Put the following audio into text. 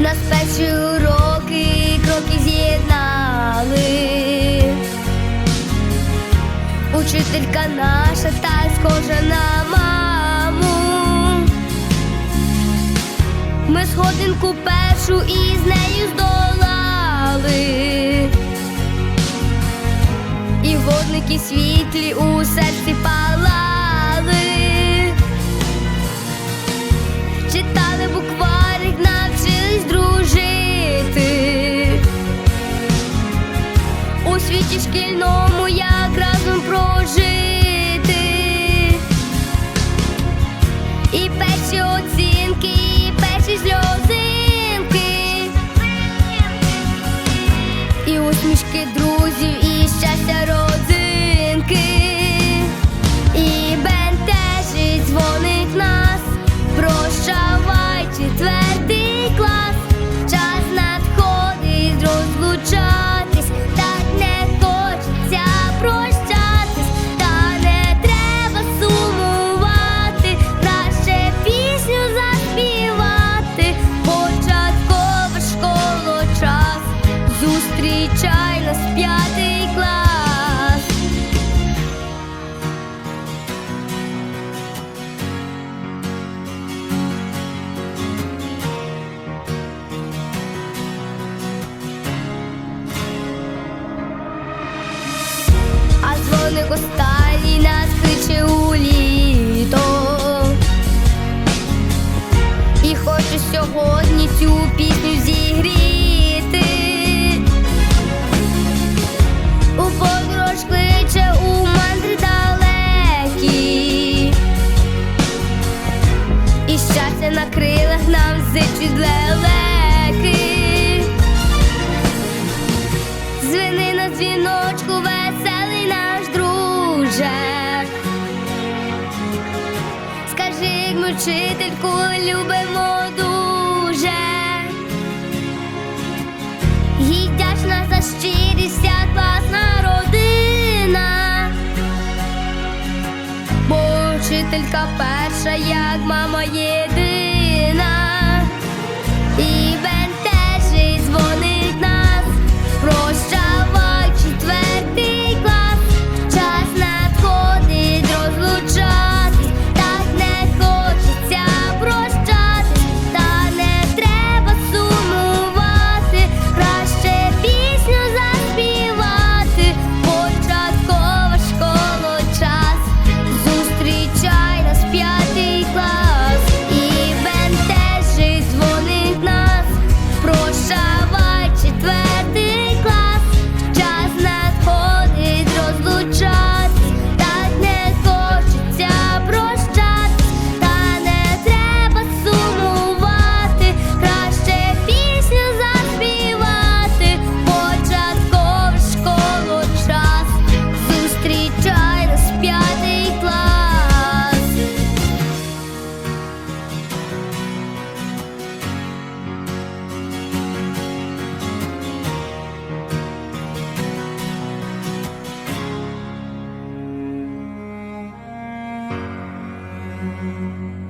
нас перші уроки кроки з'єднали, учителька наша та схожа на маму. Ми сходинку першу із нею здолали, і водники світлі у серці. gusta. вчительку любимо дуже, їй вдячна за щирість класна родина, бо вчителька перша, як мама єдина. Música